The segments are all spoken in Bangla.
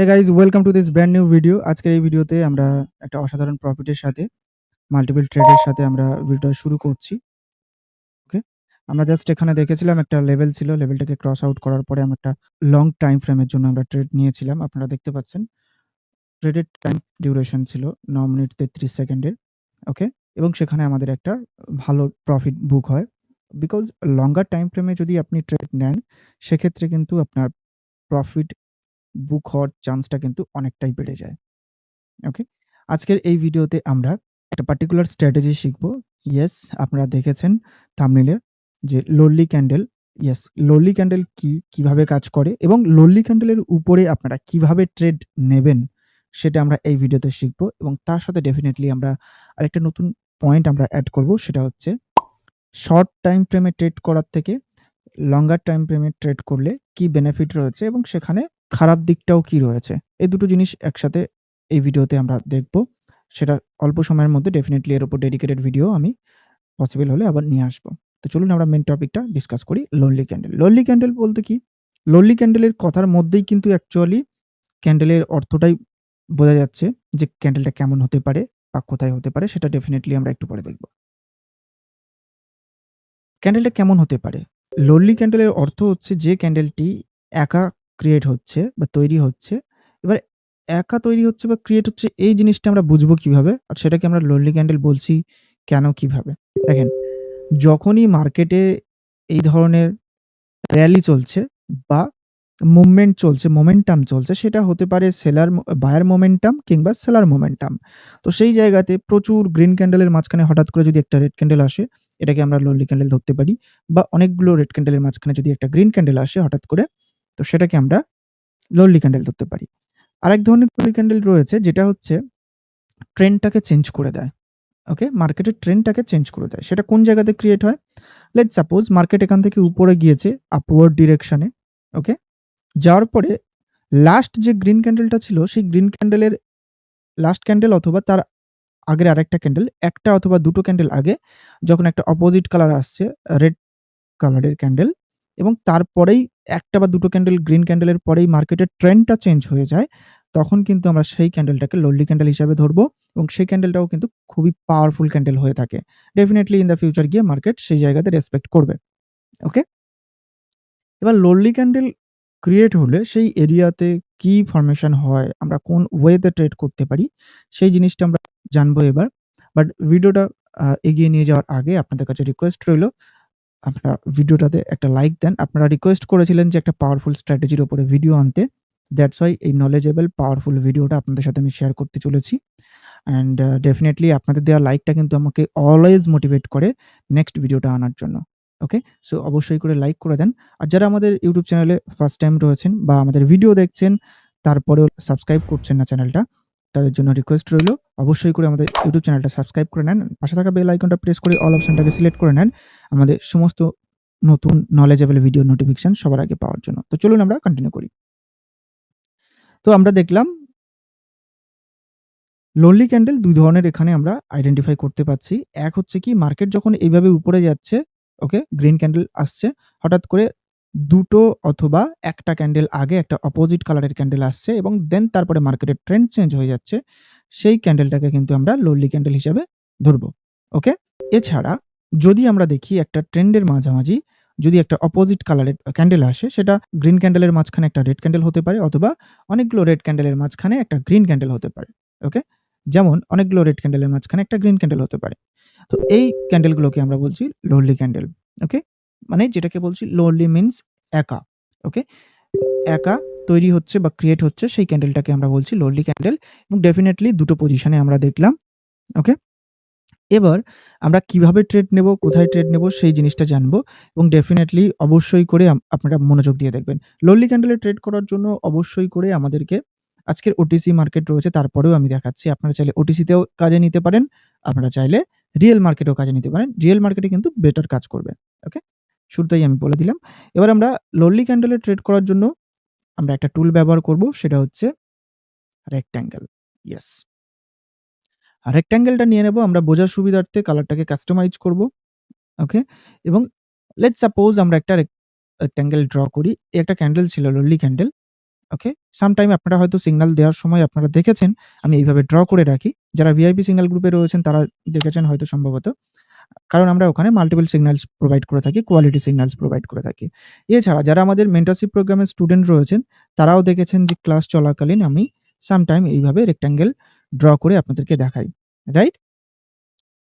Hey guys welcome to this brand new video. আজকের এই ভিডিওতে আমরা একটা অসাধারণ প্রফিটের সাথে মাল্টিপল ট্রেডের সাথে আমরা ভিডিওটা শুরু করছি। ওকে? আমরা জাস্ট এখানে দেখেছিলাম একটা লেভেল ছিল। লেভেলটাকে ক্রস আউট করার পরে আমরা একটা লং টাইম ফ্রেমের জন্য আমরা ট্রেড নিয়েছিলাম। আপনারা দেখতে পাচ্ছেন। ট্রেডের টাইম ডিউরেশন ছিল ন মিনিট ৩৩ সেকেন্ডের। ওকে? এবং সেখানে আমাদের একটা ভালো প্রফিট বুক হয়। বিকজ লঙ্গার টাইম ফ্রেমে যদি আপনি ট্রেড নেন, সেক্ষেত্রে কিন্তু আপনার প্রফিট বুক হওয়ার চান্সটা কিন্তু অনেকটাই বেড়ে যায়। ওকে? আজকের এই ভিডিওতে আমরা একটা পার্টিকুলার স্ট্র্যাটেজি শিখব। ইয়েস, আপনারা দেখেছেন থাম্বনেইলে যে lonely candle yes, lonely candle কি, কীভাবে কাজ করে এবং লোনলি ক্যান্ডেলের উপরে আপনারা কীভাবে ট্রেড নেবেন, সেটা আমরা এই ভিডিওতে শিখব এবং তার সাথে ডেফিনিটলি আমরা আরেকটা নতুন পয়েন্ট আমরা এড করব। সেটা হচ্ছে শর্ট টাইম ফ্রেমে ট্রেড করার থেকে লঙ্গার টাইম ফ্রেমে ট্রেড করলে কি বেনিফিট রয়েছে এবং সেখানে খারাপ দিকটাও কি রয়েছে। এই দুটো জিনিস একসাথে এই ভিডিওতে আমরা দেখব। সেটা অল্প সময়ের মধ্যে ডেফিনেটলি এর উপর ডেডিকেটেড ভিডিও আমি পসিবল হলে আবার নিয়ে আসব তো চলুন আমরা মেন টপিকটা ডিসকাস করি লোনলি ক্যান্ডেল। লোনলি ক্যান্ডেল বলতে কি? লোনলি ক্যান্ডেলের কথার মধ্যেই কিন্তু অ্যাকচুয়ালি ক্যান্ডেলের অর্থটাই বোঝা যাচ্ছে যে ক্যান্ডেলটা কেমন হতে পারে বা কোথায় হতে পারে, সেটা ডেফিনেটলি আমরা একটু পরে দেখব। ক্যান্ডেলটা কেমন হতে পারে? লোনলি ক্যান্ডেলের অর্থ হচ্ছে যে ক্যান্ডেলটি একা ক্রিয়েট হচ্ছে বা তৈরি হচ্ছে। এবার একা তৈরি হচ্ছে বা ক্রিয়েট হচ্ছে এই জিনিসটা আমরা বুঝব কীভাবে? আর সেটাকে আমরা লোনলি ক্যান্ডেল বলছি কেন কীভাবে? দেখেন, যখনই মার্কেটে এই ধরনের র‍্যালি চলছে বা মুভমেন্ট চলছে, মোমেন্টাম চলছে সেটা হতে পারে সেলার বায়ার মোমেন্টাম কিংবা সেলার মোমেন্টাম। তো সেই জায়গাতে প্রচুর গ্রিন ক্যান্ডেলের মাঝখানে হঠাৎ করে যদি একটা রেড ক্যান্ডেল আসে, এটাকে আমরা লোনলি ক্যান্ডেল ধরতে পারি বা অনেকগুলো রেড ক্যান্ডেলের মাঝখানে যদি একটা গ্রিন ক্যান্ডেল আসে হঠাৎ করে, তো সেটাকে আমরা লোনলি ক্যান্ডেল ধরতে পারি। আরেক ধরনের লোনলি ক্যান্ডেল রয়েছে যেটা হচ্ছে ট্রেন্ডটাকে চেঞ্জ করে দেয়। ওকে? মার্কেটের ট্রেন্ডটাকে চেঞ্জ করে দেয়। সেটা কোন জায়গাতে ক্রিয়েট হয়? লেট সাপোজ মার্কেট এখান থেকে উপরে গিয়েছে আপওয়ার্ড ডিরেকশন। ওকে? যাওয়ার পরে লাস্ট যে গ্রিন ক্যান্ডেলটা ছিল সেই গ্রিন ক্যান্ডেলের লাস্ট ক্যান্ডেল অথবা তার আগের আরেকটা ক্যান্ডেল, একটা অথবা দুটো ক্যান্ডেল আগে যখন একটা অপোজিট কালার আসছে রেড কালারের ক্যান্ডেল এবং তারপরেই একটা বা দুটো ক্যান্ডেল গ্রিন ক্যান্ডেলের পরেই মার্কেটের ট্রেন্ডটা চেঞ্জ হয়ে যায়। তখন কিন্তু আমরা সেই ক্যান্ডেলটাকে লোনলি ক্যান্ডেল হিসাবে ধরবো এবং সেই ক্যান্ডেলটাও কিন্তু খুবই পাওয়ারফুল ক্যান্ডেল হয়ে থাকে। ডেফিনিটলি ইন দ্য ফিউচার গিয়ে মার্কেট সেই জায়গাতে রেসপেক্ট করবে। ওকে? এবার লোনলি ক্যান্ডেল ক্রিয়েট হলে সেই এরিয়াতে কি ফরমেশন হয়, আমরা কোন ওয়েতে ট্রেড করতে পারি, সেই জিনিসটা আমরা জানব এবার। বাট ভিডিওটা এগিয়ে নিয়ে যাওয়ার আগে আপনাদের কাছে রিকোয়েস্ট রইল, আপনারা ভিডিওটাতে একটা লাইক দেন। আপনারা রিকোয়েস্ট করেছিলেন যে একটা পাওয়ারফুল স্ট্র্যাটেজির উপরে ভিডিও আনতে। দ্যাটস হোয়াই এই নলেজেবল পাওয়ারফুল ভিডিওটা আপনাদের সাথে আমি শেয়ার করতে চলেছি। অ্যান্ড ডেফিনেটলি আপনাদের দেওয়া লাইকটা কিন্তু আমাকে অলওয়েজ মোটিভেট করে নেক্সট ভিডিওটা আনার জন্য। ওকে? সো অবশ্যই করে লাইক করে দেন। আর যারা আমাদের ইউটিউব চ্যানেলে ফার্স্ট টাইম রয়েছেন বা আমাদের ভিডিও দেখছেন, তারপরেও সাবস্ক্রাইব করছেন না চ্যানেলটা, তাদের জন্য রিকোয়েস্ট রইল অবশ্যই করে আমাদের ইউটিউব চ্যানেলটা সাবস্ক্রাইব করে নেন। পাশে থাকা বেল আইকনটা প্রেস করে অল অপশনটাকে সিলেক্ট করে নেন। আমাদের সমস্ত নতুন নলেজেবল ভিডিও নোটিফিকেশন সবার আগে পাওয়ার জন্য। তো চলুন আমরা কন্টিনিউ করি। তো আমরা দেখলাম লোনলি ক্যান্ডেল দুই ধরনের এখানে আমরা আইডেন্টিফাই করতে পারছি। এক হচ্ছে কি মার্কেট যখন এইভাবে উপরে যাচ্ছে, ওকে? গ্রিন ক্যান্ডেল আসছে, হঠাৎ করে ২ টো অথবা একটা ক্যান্ডেল আগে একটা অপোজিট কালারের ক্যান্ডেল আসছে এবং দেন তারপরে মার্কেটের ট্রেন্ড চেঞ্জ হয়ে যাচ্ছে। সেই ক্যান্ডেলটাকে কিন্তু আমরা লোনলি ক্যান্ডেল হিসাবে ধরবো। ওকে? এছাড়া যদি আমরা দেখি একটা ট্রেন্ডের মাঝামাঝি যদি একটা অপোজিট কালারের ক্যান্ডেল আসে, সেটা গ্রিন ক্যান্ডেলের মাঝখানে একটা রেড ক্যান্ডেল হতে পারে অথবা অনেকগুলো রেড ক্যান্ডেলের মাঝখানে একটা গ্রিন ক্যান্ডেল হতে পারে। ওকে? যেমন অনেকগুলো রেড ক্যান্ডেলের মাঝখানে একটা গ্রিন ক্যান্ডেল হতে পারে। তো এই ক্যান্ডেলগুলোকে আমরা বলছি লোনলি ক্যান্ডেল। ওকে? মানে যেটাকে বলছি লোনলি মিনস একা। ওকে? একা তৈরি হচ্ছে বা ক্রিয়েট হচ্ছে সেই ক্যান্ডেলটাকে আমরা বলছি লোনলি ক্যান্ডেল এবং ডেফিনেটলি দুটো পজিশনে আমরা দেখলাম। ওকে? এবার আমরা কীভাবে ট্রেড নেব, কোথায় ট্রেড নেব সেই জিনিসটা জানব এবং ডেফিনেটলি অবশ্যই করে আপনারা মনোযোগ দিয়ে দেখবেন। লোনলি ক্যান্ডেলে ট্রেড করার জন্য অবশ্যই করে আমাদেরকে আজকের ওটিসি মার্কেট রয়েছে তারপরেও আমি দেখাচ্ছি। আপনারা চাইলে ওটিসিতেও কাজে নিতে পারেন। আপনারা চাইলে রিয়েল মার্কেটেও কাজে নিতে পারেন। রিয়েল মার্কেটে কিন্তু বেটার কাজ করবে। ওকে? শুরুতেই আমি বলে দিলাম। এবার আমরা লোনলি ক্যান্ডেলে ট্রেড করার জন্য আমরা একটা টুল ব্যবহার করব, সেটা হচ্ছে রেক্ট্যাঙ্গেল। ইয়েস। আর রেক্ট্যাঙ্গেলটা নিয়ে নেব, আমরা বোঝার সুবিধার্থে কালারটাকে কাস্টমাইজ করব। ওকে? এবং লেট সাপোজ আমরা একটা রেক রেক্ট্যাঙ্গেল ড্র করি। একটা ক্যান্ডেল ছিল লোনলি ক্যান্ডেল। ওকে? সামটাইম আপনারা হয়তো সিগনাল দেওয়ার সময় আপনারা দেখেছেন, আমি এইভাবে ড্র করে রাখি। যারা ভিআইপি সিগন্যাল গ্রুপে রয়েছেন, তারা দেখেছেন হয়তো সম্ভবত। কারণ আমরা ওখানে মাল্টিপল সিগন্যালস প্রোভাইড করে থাকি, কোয়ালিটি সিগন্যালস প্রোভাইড করে থাকি। এছাড়া যারা আমাদের মেন্টারশিপ প্রোগ্রামের স্টুডেন্ট রয়েছেন, তারাও দেখেছেন যে ক্লাস চলাকালীন আমি সামটাইম এইভাবে রেক্টেঙ্গেল ড্র করে আপনাদেরকে দেখাই। রাইট?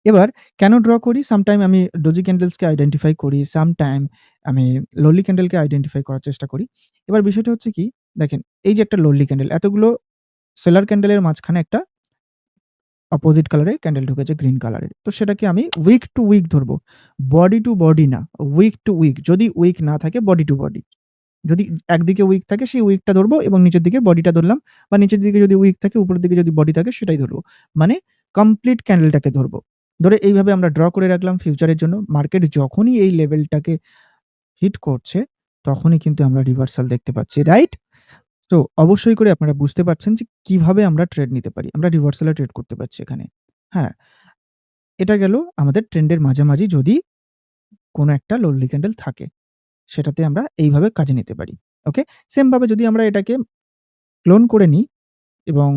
এবার কেন ড্র করি? সামটাইম আমি ডোজি ক্যান্ডেলসকে আইডেন্টিফাই করি, সামটাইম আমি লোনলি ক্যান্ডেলকে আইডেন্টিফাই করার চেষ্টা করি। এবার বিষয়টা হচ্ছে কি, দেখেন এই যে একটা লোনলি ক্যান্ডেল, এতগুলো সেলার ক্যান্ডেলের মাঝখানে একটা অপোজিট কালারের ক্যান্ডেল ঢুকেছে গ্রিন কালারের। তো সেটাকে আমি উইক টু উইক ধরবো। বডি টু বডি না, উইক টু উইক। যদি উইক না থাকে বডি টু বডি। যদি একদিকে উইক থাকে সেই উইকটা ধরবো এবং নিচের দিকে বডিটা ধরলাম বা নিচের দিকে যদি উইক থাকে উপরের দিকে যদি বডি থাকে সেটাই ধরবো। মানে কমপ্লিট ক্যান্ডেলটাকে ধরবো। ধরে এইভাবে আমরা ড্র করে রাখলাম ফিউচারের জন্য। মার্কেট যখনই এই লেভেলটাকে হিট করছে, তখনই কিন্তু আমরা রিভার্সাল দেখতে পাচ্ছি। রাইট? তো অবশ্যই করে আপনারা বুঝতে পারছেন যে কীভাবে আমরা ট্রেড নিতে পারি। আমরা রিভার্সাল ট্রেড করতে পারছি এখানে। হ্যাঁ। এটা গেল আমাদের ট্রেন্ডের মাঝামাঝি যদি কোনো একটা লোনলি ক্যান্ডেল থাকে। সেটাতে আমরা এইভাবে কাজে নিতে পারি। ওকে? সেম ভাবে যদি আমরা এটাকে ক্লোন করে নিই এবং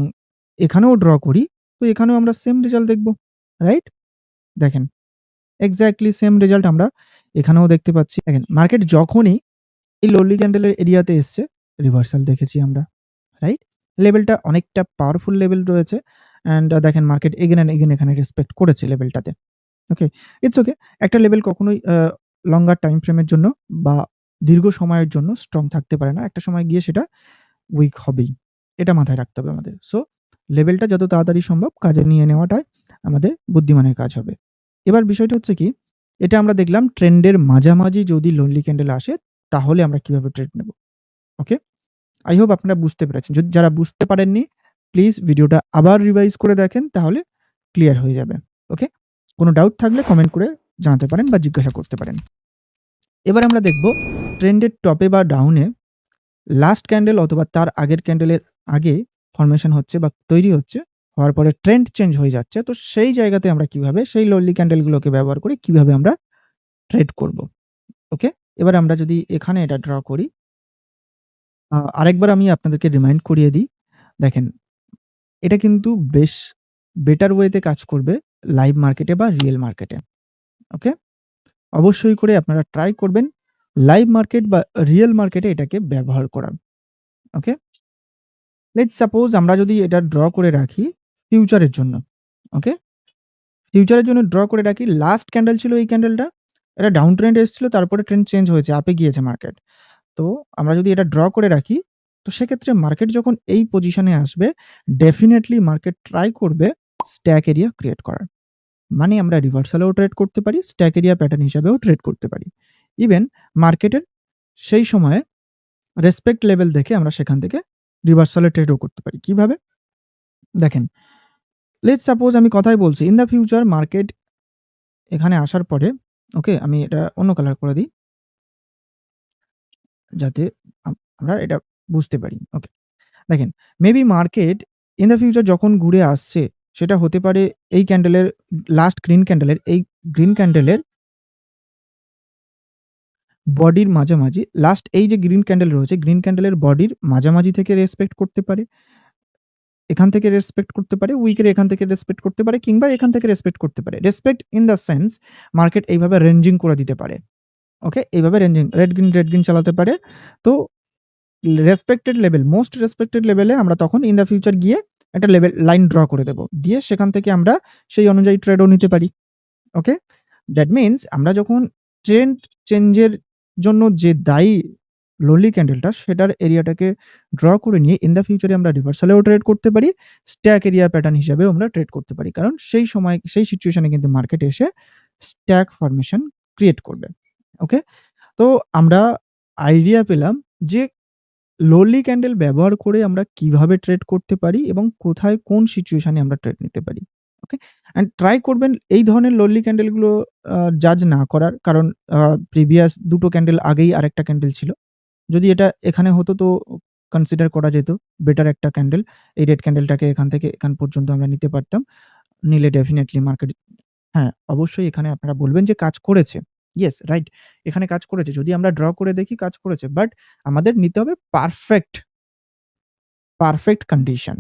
এখানেও ড্র করি, তো এখানেও আমরা সেম রেজাল্ট দেখব। রাইট? দেখেন। এক্স্যাক্টলি সেম রেজাল্ট আমরা এখানেও দেখতে পাচ্ছি। দেখেন মার্কেট যখনই এই লোনলি ক্যান্ডেলের এরিয়াতে এসছে, রিভার্সাল দেখেছি আমরা। রাইট? লেভেলটা অনেকটা পাওয়ারফুল লেভেল রয়েছে অ্যান্ড দেখেন মার্কেট এগেইন অ্যান্ড এগেইন এখানে রেসপেক্ট করেছে লেভেলটাতে। ওকে? ইটস ওকে। একটা লেভেল কখনোই লঙ্গার টাইম ফ্রেম এর জন্য বা দীর্ঘ সময়ের জন্য স্ট্রং থাকতে পারে না। একটা সময় গিয়ে সেটা উইক হবেই। এটা মাথায় রাখতে হবে আমাদের। সো লেভেলটা যত তাড়াতাড়ি সম্ভব কাজে নিয়ে নেওয়াটাই আমাদের বুদ্ধিমানের কাজ হবে। এবার বিষয়টা হচ্ছে কি, এটা আমরা দেখলাম ট্রেন্ডের মাঝামাঝি যদি লোনলি ক্যান্ডেল আসে, তাহলে আমরা কীভাবে ট্রেড নেব। ওকে? আই হোপ আপনারা বুঝতে পেরেছেন। যদি যারা বুঝতে পারেননি, প্লিজ ভিডিওটা আবার রিভাইজ করে দেখেন তাহলে ক্লিয়ার হয়ে যাবে। ওকে? কোনো ডাউট থাকলে কমেন্ট করে জানাতে পারেন বা জিজ্ঞাসা করতে পারেন। এবার আমরা দেখব ট্রেন্ডের টপে বা ডাউনে লাস্ট ক্যান্ডেল অথবা তার আগের ক্যান্ডেলের আগে ফরমেশন হচ্ছে বা তৈরি হচ্ছে, হওয়ার পরে ট্রেন্ড চেঞ্জ হয়ে যাচ্ছে। তো সেই জায়গাতে আমরা কীভাবে সেই লোনলি ক্যান্ডেলগুলোকে ব্যবহার করে কীভাবে আমরা ট্রেড করব। ওকে? এবার আমরা যদি এখানে এটা ড্র করি আরেকবার আমি আপনাদেরকে রিমাইন্ড করিয়ে দিই। দেখেন, এটা কিন্তু বেশ বেটার ওয়েতে কাজ করবে লাইভ মার্কেটে বা রিয়েল মার্কেটে। ওকে? অবশ্যই করে আপনারা ট্রাই করবেন লাইভ মার্কেট বা রিয়েল মার্কেটে এটাকে ব্যবহার করার। ওকে? লেটস সাপোজ আমরা যদি এটা ড্র করে রাখি ফিউচারের জন্য। ওকে? ফিউচারের জন্য ড্র করে রাখি লাস্ট ক্যান্ডেল ছিল এই ক্যান্ডেলটা। এটা ডাউন ট্রেন্ড এসছিল তারপরে ট্রেন্ড চেঞ্জ হয়েছে, আপে গিয়েছে মার্কেট। তো আমরা যদি এটা ড্র করে রাখি, তো সেক্ষেত্রে মার্কেট যখন এই পজিশনে আসবে, ডেফিনিটলি মার্কেট ট্রাই করবে স্ট্যাক এরিয়া ক্রিয়েট করার। মানে আমরা রিভার্সালেও ট্রেড করতে পারি, স্ট্যাক এরিয়া প্যাটার্ন হিসাবেও ট্রেড করতে পারি। ইভেন মার্কেটের সেই সময়ে রেসপেক্ট লেভেল দেখে আমরা সেখান থেকে রিভার্সালে ট্রেডও করতে পারি। কীভাবে? দেখেন, লেট সাপোজ আমি কথাই বলছি ইন দ্য ফিউচার মার্কেট এখানে আসার পরে ওকে? আমি এটা অন্য কালার করে দিই। যাতে আম আমরা এটা বুঝতে পারি। ওকে। দেখেন, maybe market in the future যখন ঘুরে আসছে, সেটা হতে পারে এই ক্যান্ডেলের লাস্ট গ্রিন ক্যান্ডেলের এই গ্রিন ক্যান্ডেলের বডির মাঝামাঝি লাস্ট এই যে গ্রিন ক্যান্ডেল রয়েছে, গ্রিন ক্যান্ডেলের বডির মাঝামাঝি থেকে রেসপেক্ট করতে পারে। এখান থেকে রেসপেক্ট করতে পারে, উইকের এখান থেকে রেসপেক্ট করতে পারে কিংবা এখান থেকে রেসপেক্ট করতে পারে। Respect in the sense market এইভাবে রেঞ্জিং করে দিতে পারে। ওকে? এইভাবে ranging red green, red green চালাতে পারে। তো রেসপেক্টেড লেভেল, মোস্ট রেসপেক্টেড লেভেলে আমরা তখন ইন দ্য ফিউচার গিয়ে একটা লেভেল লাইন ড্র করে দেব। দিয়ে সেখান থেকে আমরা সেই অনুযায়ী ট্রেডও নিতে পারি। ওকে? দ্যাট মিনস আমরা যখন ট্রেন্ড চেঞ্জের জন্য যে দায়ী লোনলি ক্যান্ডেলটা সেটার এরিয়াটাকে ড্র করে নিয়ে ইন দ্য ফিউচারে আমরা রিভার্সালেও ট্রেড করতে পারি, স্ট্যাক এরিয়া প্যাটার্ন হিসাবেও আমরা ট্রেড করতে পারি। কারণ সেই সময় সেই সিচুয়েশনে কিন্তু মার্কেট এসে স্ট্যাক ফরমেশন ক্রিয়েট করবে। ওকে? তো আমরা আইডিয়া পেলাম যে লোনলি ক্যান্ডেল ব্যবহার করে আমরা কীভাবে ট্রেড করতে পারি এবং কোথায় কোন সিচুয়েশনে আমরা ট্রেড নিতে পারি। ওকে? অ্যান্ড ট্রাই করবেন এই ধরনের লোনলি ক্যান্ডেলগুলো জাজ না করার। কারণ প্রিভিয়াস দুটো ক্যান্ডেল আগেই আরেকটা ক্যান্ডেল ছিল। যদি এটা এখানে হতো তো কনসিডার করা যেত বেটার একটা ক্যান্ডেল। এই রেড ক্যান্ডেলটাকে এখান থেকে এখান পর্যন্ত আমরা নিতে পারতাম। নিলে ডেফিনিটলি মার্কেট হ্যাঁ, অবশ্যই এখানে আপনারা বলবেন যে কাজ করেছে। Yes, right. এখানে কাজ করেছে। যদি আমরা ড্র করে দেখি কাজ করেছে। বাট আমাদের নিতে হবে পারফেক্ট পারফেক্ট কন্ডিশন।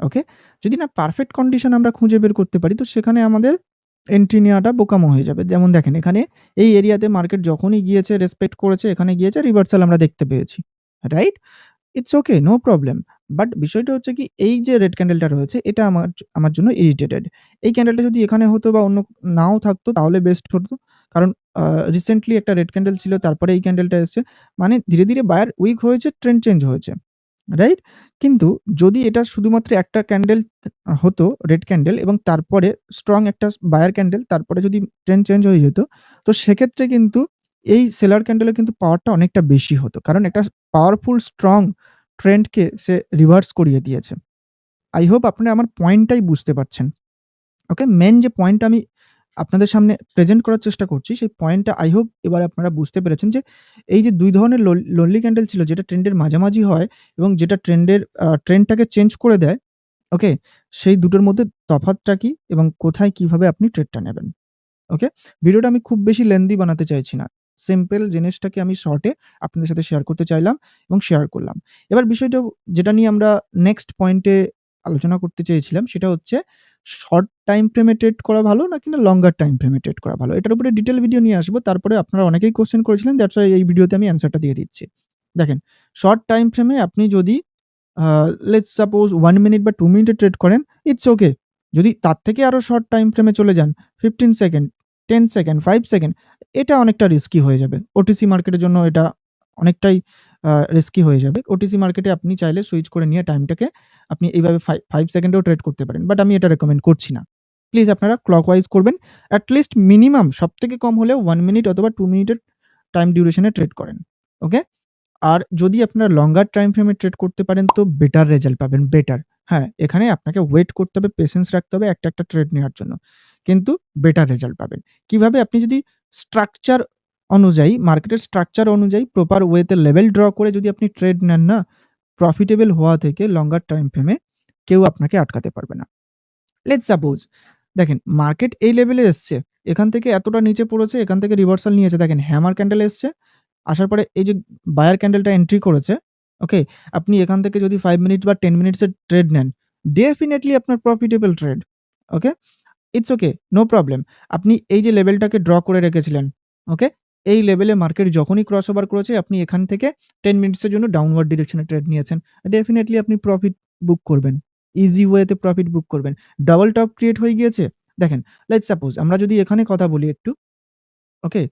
ওকে? যদি না পারফেক্ট কন্ডিশন আমরা খুঁজে বের করতে পারি তো সেখানে আমাদের এন্ট্রি নেওয়াটা বোকামো হয়ে যাবে। যেমন দেখেন এখানে এই এরিয়াতে মার্কেট যখনই গিয়েছে রেসপেক্ট করেছে, এখানে গিয়েছে রিভার্সাল আমরা দেখতে পেয়েছি। Right? It's okay, no problem. But বিষয়টা হচ্ছে কি এই যে রেড ক্যান্ডেলটা রয়েছে এটা আমার আমার জন্য ইরিটেটেড। এই ক্যান্ডেলটা যদি এখানে হতো বা অন্য নাও থাকতো তাহলে বেস্ট হতো। কারণ রিসেন্টলি একটা রেড ক্যান্ডেল ছিল তারপরে এই ক্যান্ডেলটা এসছে। মানে ধীরে, ধীরে বায়ার উইক হয়েছে, ট্রেন্ড চেঞ্জ হয়েছে। রাইট? কিন্তু যদি এটা শুধুমাত্র একটা ক্যান্ডেল হতো রেড ক্যান্ডেল এবং তারপরে স্ট্রং একটা বায়ার ক্যান্ডেল তারপরে যদি ট্রেন্ড চেঞ্জ হয়ে যেত, তো সেক্ষেত্রে কিন্তু এই সেলার ক্যান্ডেলের কিন্তু পাওয়ারটা অনেকটা বেশি হতো। কারণ একটা পাওয়ারফুল স্ট্রং ট্রেন্ডকে সে রিভার্স করিয়ে দিয়েছে। আই হোপ আপনারা আমার পয়েন্টটাই বুঝতে পারছেন। ওকে? মেন যে পয়েন্টটা আমি আপনাদের সামনে প্রেজেন্ট করার চেষ্টা করছি সেই পয়েন্টটা আই হোপ এবার আপনারা বুঝতে পেরেছেন যে, এই যে দুই ধরনের লোনলি ক্যান্ডেল ছিল, যেটা ট্রেন্ডের মাঝামাঝি হয় এবং যেটা ট্রেন্ডের ট্রেন্ডটাকে চেঞ্জ করে দেয়। ওকে? সেই দুটোর মধ্যে তফাৎটা কি এবং কোথায় কীভাবে আপনি ট্রেডটা নেবেন। ওকে? ভিডিওটা আমি খুব বেশি লেন্দি বানাতে চাইছি না। সিম্পল জিনিসটাকে আমি শর্টে আপনাদের সাথে শেয়ার করতে চাইলাম এবং শেয়ার করলাম। এবার বিষয়টা যেটা নিয়ে আমরা নেক্সট পয়েন্টে আলোচনা করতে চেয়েছিলাম, সেটা হচ্ছে শর্ট টাইম ফ্রেমে ট্রেড করা ভালো না লঙ্গার টাইম ফ্রেমে ট্রেড করা ভালো? এটার উপরে ডিটেল ভিডিও নিয়ে আসব। তারপরে আপনারা অনেকেই কোয়েশ্চেন করেছিলেন দ্যাটস ওয়াই এই ভিডিওতে আমি অ্যান্সারটা দিয়ে দিচ্ছি। দেখেন শর্ট টাইম ফ্রেমে আপনি যদি লেটস সাপোজ ওয়ান মিনিট বা টু মিনিটে ট্রেড করেন, ইটস ওকে। যদি তার থেকে আরও শর্ট টাইম ফ্রেমে চলে যান 15 second, ten second, five second এটা অনেকটা রিস্কি হয়ে যাবে। ওটিসি মার্কেটের জন্য এটা অনেকটাই রিস্কি হয়ে যাবে। ওটিসি মার্কেটে আপনি চাইলে সুইচ করে নিয়ে টাইমটাকে আপনি এইভাবে ফাইভ 5 সেকেন্ডেও ট্রেড করতে পারেন। বাট আমি এটা রেকমেন্ড করছি না। প্লিজ আপনারা ক্লকওয়াইজ করবেন। এট লিস্ট মিনিমাম সবথেকে কম হলেও ওয়ান মিনিট অথবা টু মিনিটের টাইম ডিউরেশন ট্রেড করেন। ওকে? আর যদি আপনারা লঙ্গার টাইম ফ্রেমে ট্রেড করতে পারেন তো বেটার রেজাল্ট পাবেন, বেটার। হ্যাঁ, এখানে আপনাকে ওয়েট করতে হবে, পেশেন্স রাখতে হবে একটা, একটা ট্রেড নেওয়ার জন্য। কিন্তু বেটার রেজাল্ট পাবেন। কীভাবে? আপনি যদি স্ট্রাকচার অনুযায়ী মার্কেটের স্ট্রাকচার অনুযায়ী প্রপার ওয়েতে লেভেল ড্র করে যদি আপনি ট্রেড নেন না, প্রফিটেবল হওয়া থেকে লঙ্গার টাইম ফ্রেমে কেউ আপনাকে আটকাতে পারবে না। লেটস সাপোজ দেখেন মার্কেট এই লেভেলে এসছে। এখান থেকে এতটা নিচে পড়েছে, এখান থেকে রিভার্সাল নিয়েছে। দেখেন হ্যামার ক্যান্ডেল এসছে। আসার পরে এই যে বায়ার ক্যান্ডেলটা এন্ট্রি করেছে, ওকে? আপনি এখান থেকে যদি ফাইভ মিনিট বা টেন মিনিটসের ট্রেড নেন, ডেফিনিটলি আপনার profitable trade. Okay? It's okay, no problem. আপনি এই যে লেভেলটাকে ড্র করে রেখেছিলেন, ওকে? এই লেভেলে মার্কেট যখনই ক্রস ওভার করেছে আপনি এখান থেকে টেন মিনিটসের জন্য ডাউনওয়ার্ড ডিরেকশন ট্রেড নিয়েছেন। ডেফিনেটলি আপনি প্রফিট বুক করবেন। ইজি ওয়েতে প্রফিট বুক করবেন। ডাবল টপ ক্রিয়েট হয়ে গিয়েছে। দেখেন লেটস সাপোজ আমরা যদি এখানে কথা বলি একটু, ওকে?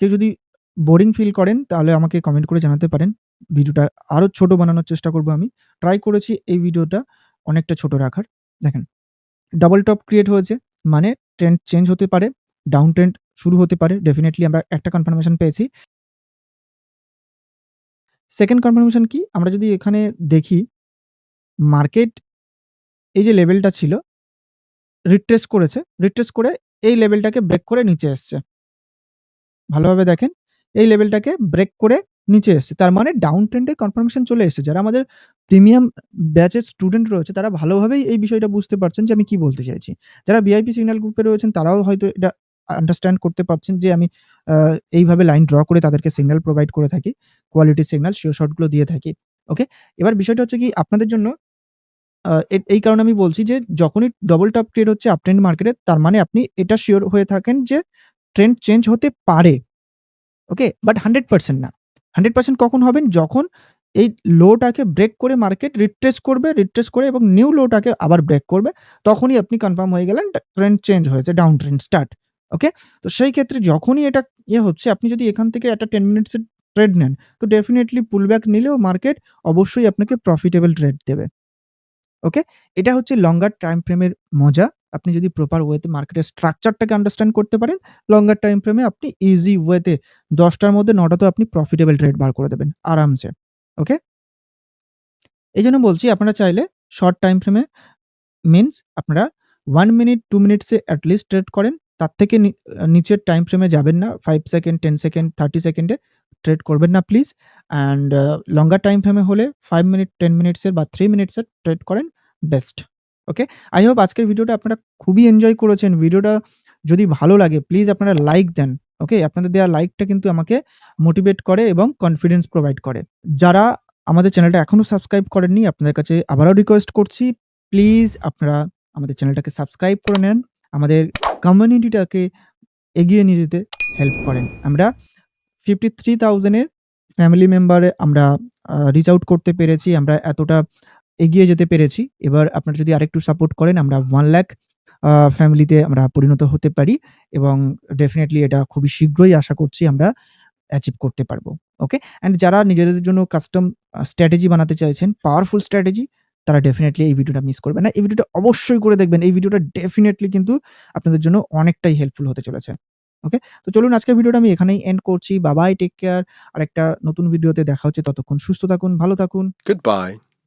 কেউ যদি বোরিং ফিল করেন তাহলে আমাকে কমেন্ট করে জানাতে পারেন। ভিডিওটা আরও ছোট বানানোর চেষ্টা করব আমি। ট্রাই করেছি এই ভিডিওটা অনেকটা ছোট রাখার। দেখেন ডাবল টপ ক্রিয়েট হয়েছে মানে ট্রেন্ড চেঞ্জ হতে পারে, ডাউন ট্রেন্ড শুরু হতে পারে। ডেফিনেটলি আমরা একটা কনফার্মেশন পেয়েছি। সেকেন্ড কনফার্মেশন কি? আমরা যদি এখানে দেখি মার্কেট এই যে লেভেলটা ছিল রিট্রেস করেছে। রিট্রেস করে এই লেভেলটাকে ব্রেক করে নিচে এসছে। ভালোভাবে দেখেন। এই লেভেলটাকে ব্রেক করে নিচে এসছে। তার মানে ডাউন ট্রেন্ড এর কনফার্মেশন চলে এসেছে। যারা আমাদের প্রিমিয়াম ব্যাচের স্টুডেন্ট রয়েছে, তারা ভালোভাবেই এই বিষয়টা বুঝতে পারছেন যে আমি কি বলতে চাইছি। যারা ভিআইপি সিগন্যাল গ্রুপে রয়েছেন, তারাও হয়তো এটা আন্ডারস্ট্যান্ড করতে পারছেন যে আমি এইভাবে লাইন ড্র করে তাদেরকে সিগন্যাল প্রোভাইড করে থাকি। কোয়ালিটি সিগন্যাল শিওর শটগুলো দিয়ে থাকি। ওকে? এবার বিষয়টা হচ্ছে কি আপনাদের জন্য এই কারণে আমি বলছি যে যখনই ডবল টপ ট্রেড হচ্ছে আপ ট্রেন্ড মার্কেটে তার মানে আপনি এটা শিওর হয়ে থাকেন যে ট্রেন্ড চেঞ্জ হতে পারে। ওকে? বাট 100% না। 100% কখন হবেন? যখন এই লোটাকে ব্রেক করে মার্কেট রিট্রেস করবে, রিট্রেস করে এবং নিউ লোটাকে আবার ব্রেক করবে। তখনই আপনি কনফার্ম হয়ে গেলেন ট্রেন্ড চেঞ্জ হয়েছে, ডাউন ট্রেন্ড স্টার্ট। ওকে? তো সেই ক্ষেত্রে যখনই এটা ইয়ে হচ্ছে আপনি যদি এখান থেকে একটা টেন মিনিটসের ট্রেড নেন, তো ডেফিনিটলি পুলব্যাক নিলেও মার্কেট অবশ্যই আপনাকে প্রফিটেবল ট্রেড দেবে। ওকে? এটা হচ্ছে লঙ্গার টাইম ফ্রেমের মজা। আপনি যদি প্রপার ওয়েতে মার্কেটের স্ট্রাকচারটাকে আন্ডারস্ট্যান্ড করতে পারেন, লঙ্গার টাইম ফ্রেমে আপনি ইজি ওয়েতে দশটার মধ্যে ৯ টাতেও আপনি প্রফিটেবল ট্রেড বার করে দেবেন আরামসে। ওকে? এই জন্য বলছি আপনারা চাইলে শর্ট টাইম ফ্রেমে মিনস আপনারা ওয়ান মিনিট টু মিনিটসে এট লিস্ট ট্রেড করেন। তার থেকে নি নিচের টাইম ফ্রেমে যাবেন না। ফাইভ সেকেন্ড, টেন সেকেন্ড, 30 সেকেন্ডে ট্রেড করবেন না প্লিজ। অ্যান্ড লঙ্গার টাইম ফ্রেমে হলে ফাইভ মিনিট, টেন মিনিটসের বা থ্রি মিনিটসের ট্রেড করেন বেস্ট। ওকে? আই হোপ আজকের ভিডিওটা আপনারা খুবই এনজয় করেছেন। ভিডিওটা যদি ভালো লাগে প্লিজ আপনারা লাইক দেন। ওকে? আপনাদের দেওয়া লাইকটা কিন্তু আমাকে মোটিভেট করে এবং কনফিডেন্স প্রোভাইড করে। যারা আমাদের চ্যানেলটা এখনও সাবস্ক্রাইব করেননি, আপনাদের কাছে আবারও রিকোয়েস্ট করছি, প্লিজ আপনারা আমাদের চ্যানেলটাকে সাবস্ক্রাইব করে নেন। আমাদের কমিউনিটিটাকে এগিয়ে নিয়ে যেতে হেল্প করেন। আমরা ফিফটি থ্রি থাউজেন্ডের ফ্যামিলি মেম্বারে আমরা রিচ আউট করতে পেরেছি। আমরা এতটা এগিয়ে যেতে পেরেছি। এবার আপনারা যদি আরেকটু সাপোর্ট করেন আমরা ওয়ান লাখ ফ্যামিলিতে আমরা পরিণত হতে পারি এবং ডেফিনেটলি এটা খুবই শীঘ্রই আশা করছি আমরা অ্যাচিভ করতে পারব। ওকে? অ্যান্ড যারা নিজেদের জন্য কাস্টম স্ট্র্যাটেজি বানাতে চাইছেন, পাওয়ারফুল স্ট্র্যাটেজি, তারা ডেফিনেটলি এই ভিডিওটা মিস করবে না। এই ভিডিওটা অবশ্যই করে দেখবেন। এই ভিডিওটা ডেফিনেটলি কিন্তু আপনাদের জন্য অনেকটাই হেল্পফুল হতে চলেছে। ওকে? তো চলুন আজকের ভিডিওটা আমি এখানেই এন্ড করছি। Bye bye, take care. আর একটা নতুন ভিডিওতে দেখা হচ্ছে। ততক্ষণ সুস্থ থাকুন, ভালো থাকুন। Goodbye.